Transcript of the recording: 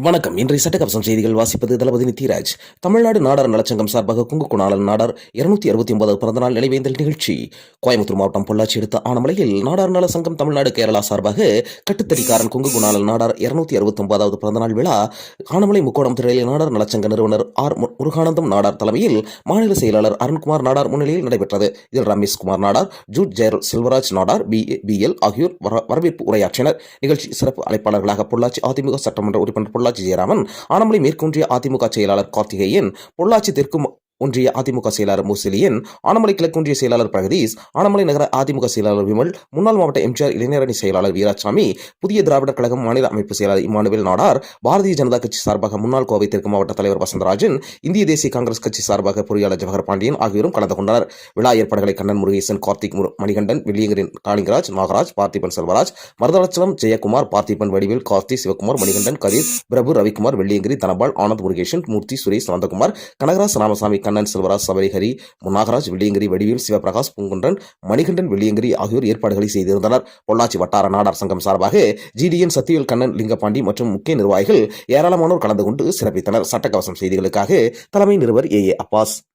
வணக்கம். இன்றைய சட்டக்கவசம் செய்திகள் வாசிப்பது தளபதி நித்யராஜ் தமிழ்நாடு நாடார் நலச்சங்கம் சார்பாக குங்குகுணாளன் நாடார் இருநூத்தி அறுபத்தி ஒன்பது பிறந்தநாள் நினைவேந்தல் நிகழ்ச்சி. கோயம்புத்தூர் மாவட்டம் பொள்ளாச்சி எடுத்த ஆனமலையில் நாடார் நல சங்கம் தமிழ்நாடு கேரளா சார்பாக கட்டுத்தடிக்காரன் குங்குகுணாளன் நாடார் இருநூத்தி அறுபத்தி ஒன்பதாவது பிறந்தநாள் விழா. ஆனமலை முக்கோணம் திரையில் நாடார் நலச்சங்க நிறுவனர் ஆர் முருகானந்தம் நாடார் தலைமையில் மாநில செயலாளர் அருண்குமார் நாடார் முன்னிலையில் நடைபெற்றது. இதில் Ramesh Kumar Nadar Jude Jayar Selvaraj Nadar P P L ஆகியோர் வர- வரவேற்பு உரையாற்றினர். நிகழ்ச்சி சிறப்பு அழைப்பாளர்களாக பொள்ளாச்சி அதிமுக சட்டமன்ற உறுப்பினர் பொள்ளாச்சி ஜெயராமன் ஆனமலை மேற்கொன்றிய அதிமுக செயலாளர் கார்த்திகேயன் பொள்ளாச்சி தெற்கு ஒன்றிய அதிமுக செயலாளர் முசிலியன் ஆனமலை கிழக்கொன்றிய செயலாளர் பிரகதீஷ் ஆனமலை நகர அதிமுக செயலாளர் விமல் முன்னாள் மாவட்ட எம்ஜிஆர் இளைஞரணி செயலாளர் வீராசாமி புதிய திராவிடர் கழகம் மாநில அமைப்பு செயலாளர் இமானுவேல் நாடார் பாரதிய ஜனதா கட்சி சார்பாக முன்னாள் கோவை தெற்கு மாவட்ட தலைவர் வசந்தராஜன் இந்திய தேசிய காங்கிரஸ் கட்சி சார்பாக பொறியாளர் ஜவஹர் பாண்டியன் ஆகியோரும் கலந்து கொண்டனர். விழா ஏற்பாடுகளை கண்ணன் முருகேசன் கார்த்திக் முரு- மணிகண்டன் வெள்ளியங்கரின் காளிங்கராஜ் நாகராஜ் பார்த்திபன் செல்வராஜ் மருதாச்சலம் ஜெயக்குமார் பார்த்திபன் வடிவில் கார்த்தி சிவகுமார் மணிகண்டன் கதிர் பிரபு ரவிக்குமார் வெள்ளியங்கிரி தனபால் ஆனந்த் முருகேசன் மூர்த்தி சுரேஷ் நந்தகுமார் கனகராஜ் ராமசாமி கண்ணன் செல்வராஜ் சபரிஹரி முன்னாகராஜ் வெள்ளியங்கிரி வடிவேல் சிவபிரகாஷ் பூங்குன்றன் மணிகண்டன் வெள்ளியங்கிரி ஆகியோர் ஏற்பாடுகளை செய்திருந்தனர். பொள்ளாச்சி வட்டார நாடார் சங்கம் சார்பாக ஜிடிஎன் சத்தியல் கண்ணன் லிங்கபாண்டி மற்றும் முக்கிய நிர்வாகிகள் ஏராளமானோர் கலந்து கொண்டு சிறப்பித்தனர். சட்டக்கவசம் செய்திகளுக்காக தலைமை நிருபர் ஏ ஏ அப்பாஸ்.